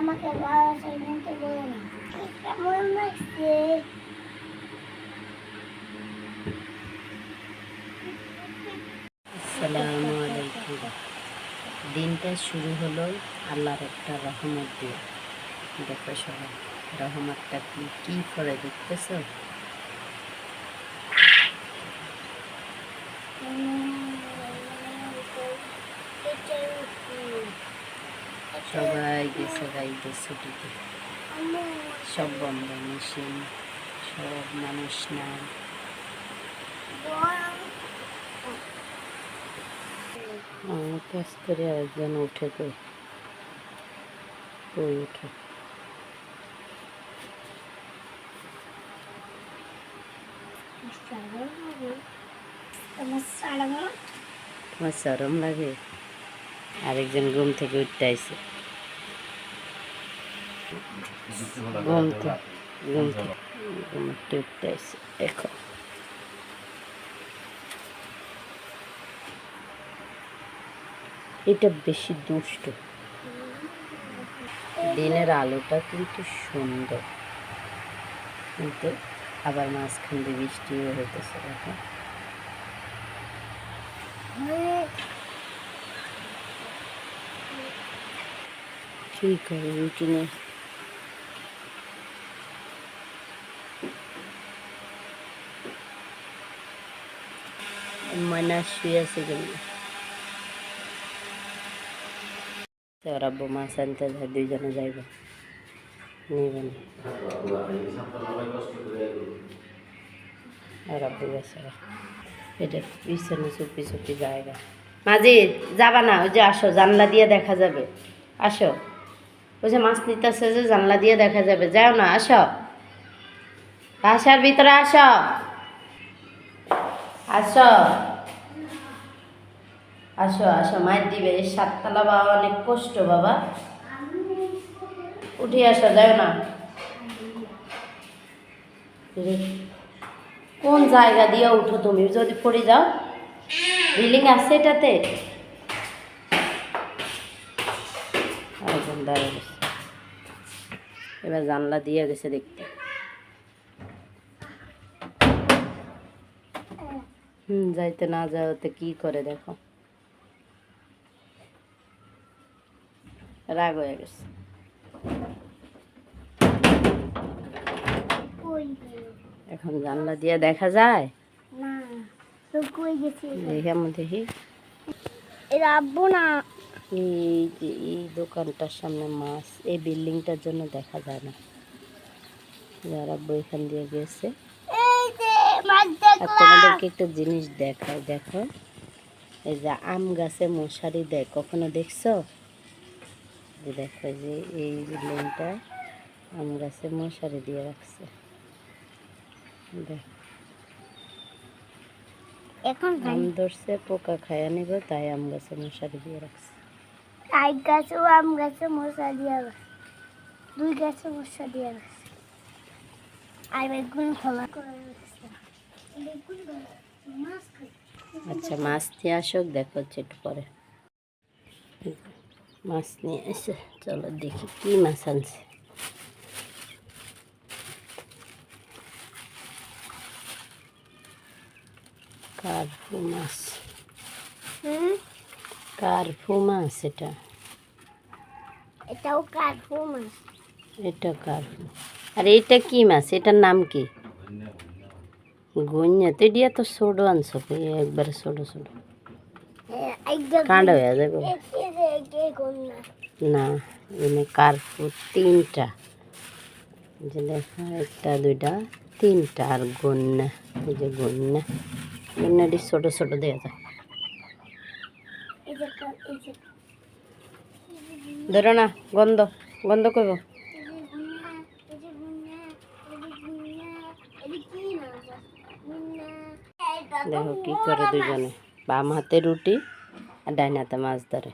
আমাকে ভালোবাসা কিন্তু বলে না কেমন লাগছে আসসালামু আলাইকুম। দিনটা শুরু হলো আল্লাহর একটা রহমত দিয়ে। দেখো সবাই রহমতটা কি কি করে দেখতেছ? সবাই গেছে গাইতে ছুটিতে সব বন্ধ, মেশিন, সব মানুষ আমি কাজ করে একজন উঠে কই? উঠে? তোমার সরম লাগে? আরেকজন ঘুম থেকে উঠতে আইছে। ঘুম ঘুম উঠতে এটা বেশি দুষ্ট। দিনের আলোটা কিন্তু সুন্দর। কিন্তু আবার মাঝখান দিয়ে বৃষ্টিও হইতেছে, দেখো। কি করে রুটিনে শুয়ে আছে কেন ওরা বোমা আনতে যায় দুইজনে যাইব নিবেন ওরা বুঝেছে এটা পিছনে চুপি চুপি জায়গা মাঝি যাবা না ওই যে আসো জানলা দিয়ে দেখা যাবে। আসো ওই যে মাছ নিতেছে যে জানলা দিয়ে দেখা যাবে। যাও না আসো বাসার ভিতরে আসো আসো আসো আসো মায়ের দিবে। এই সাততলা বাবা, অনেক কষ্ট বাবা। উঠে আসো, যাও না। কোন জায়গা দিয়ে উঠো তুমি? যদি পড়ে যাও। বিল্ডিং আছে এটাতে? এবার জানলা দিয়ে গেছে দেখতে। হুম, যাইতে না যাওয়াতে কি করে দেখো? রাগ হয়ে গেছে। এখন জানলা দিয়ে দেখা যায়? না দেখে আমি দেখি। এই যে এই দোকানটার সামনে মাছ এই বিল্ডিংটার জন্য দেখা যায় না। যারা বইখান দিয়ে গেছে। এই আর তোমাদেরকে একটা জিনিস দেখায় দেখো। এই যে আম গাছে মশারি দেয় কখনো দেখছ? দেখো যে এই বিল্ডিংটা আম গাছে মশারি দিয়ে রাখছে। দেখ। এখন আম ধরছে পোকা খায়া নিব তাই আম গাছে মশারি দিয়ে রাখছে। আই গাছে ও আম গাছে মশা দিয়া দুই গাছে মশা দিয়া আর বেগুন খোলা করে রাখছে। বেগুন মাছ আচ্ছা মাছ দিয়ে আসুক দেখো একটু পরে। মাছ নিয়ে এসে চলো দেখি কি মাছ আনছে। কার্ফু মাছ। কার্ফু মাছ এটা। এটাও কাটবো মাছ। এটা কার্ফু আর এটা কি মাছ? এটার নাম কি? গুঞ্জা তো এটা তো ছোটো আনছো একবারে ছোটো ছোটো। কাণ্ড হয়ে যাবে। না, এনে কার্পু তিনটা। যে দেখা একটা, দুইটা, তিনটা, আর গন্যা এই যে গন্যা গন্যাটি ছোট ছোট দেওয়া যায়। ধরো না, গন্ধ গন্ধ করব? দেখো কি করে দুজনে। বাম হাতে রুটি, আর ডাইন হাতে মাছ ধরে।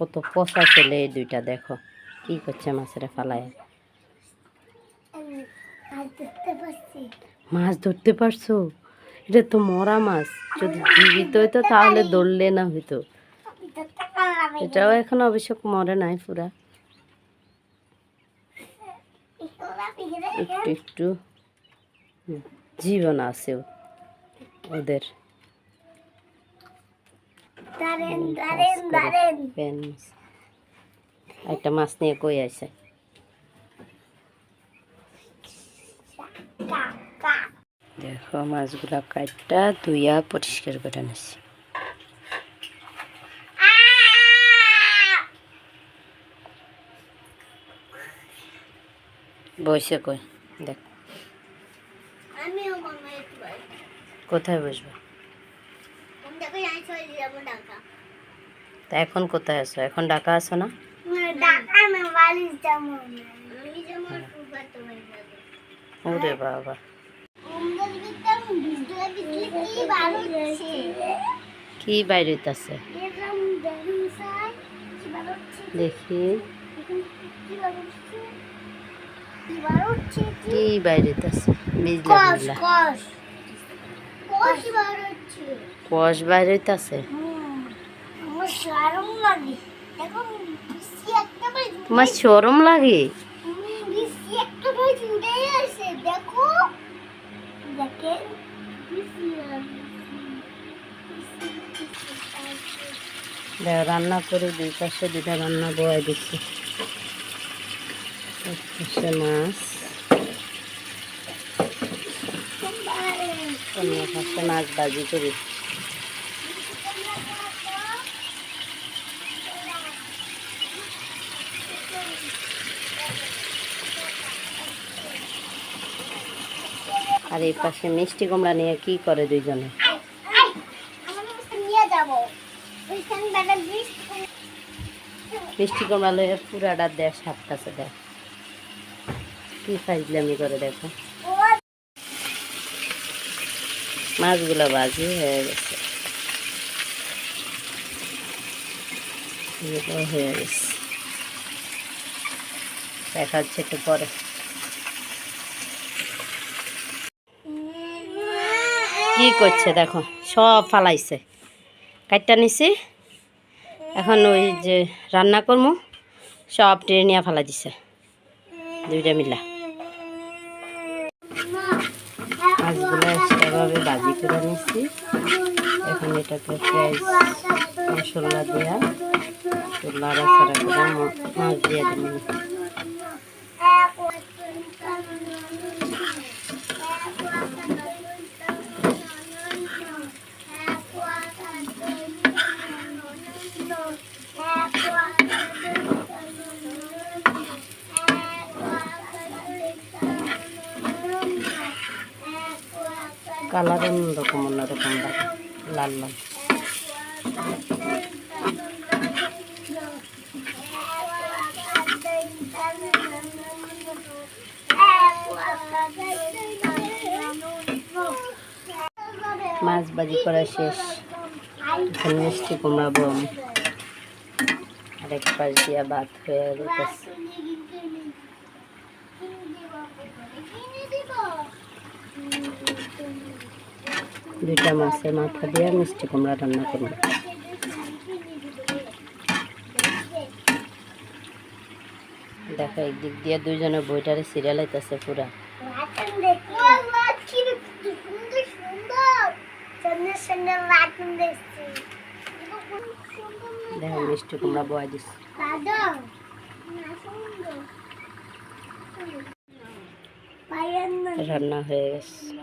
কত পচা ছেলে এই দুইটা, দেখো। কি করছে মাছের ফালায়? মাছ ধরতে পারছ? এটা তো মরা মাছ। যদি জীবিত হইতো তাহলে ধরলে না হইতো। এটাও এখন অবশ্য মরে নাই পুরা। একটু একটু। জীবন আছে ওদের। একটা মাছ নিয়ে কই আছে দেখো মাছগুলা কাটটা ধুইয়া পরিষ্কার করে নিছি বসে কই দেখ কোথায় বসবো দেখো আমি চলে যাব ঢাকা তা এখন কোথায় আছো? এখন ডাকা আছো না? ওরে বাবা। কি বাইরে আছে? দেখি। কি বাইরে আছে? কুয়াশ বাইরে আছে হুম, আমার সারম লাগে দেখো বিসি একটা বাই তোমার শরম লাগে? রান্না করে দুই পাশে দুটা রান্না বয়ে দিচ্ছি। মাছ। অন্য পাশে মাছ ভাজি করি। আর এই পাশে মিষ্টি কুমড়া নিয়ে কি করে দুইজনে? মিষ্টি কুমড়া লয়ে পুরাটা দেশ সাতটাছে দেখ। কি ফাইজলামি করে দেখো। মাছগুলো বাজি হয়ে গেছে। হয়ে গেছে। দেখা যাচ্ছে একটু পরে। কি করছে দেখো, সব ফালাইছে। কাটটা নিছি, এখন ওই যে রান্না করব সব টেনে নিয়ে ফালাই দিছে, দুইটা মিলা। মাছগুলো এভাবে ভাজি করে নিচ্ছি এখন এটাকে পেঁয়াজ, মশলা দেওয়া মাছ দিয়ে দিলাম কালার অন্যরকম অন্যরকম লাল লাল। মাছ ভাজি করা শেষ। মিষ্টি কুমড়া বম। আরেক পাশ দিয়া ভাত হয়ে গেছে দুইটা মাছের মাথা দিয়ে মিষ্টি কুমড়া রান্না করব। দেখো একদিক দিয়ে দুইজনে বইটারে সিরিয়াল হইতেছে পুরা। মিষ্টি কুমড়া রান্না হয়ে গেছে।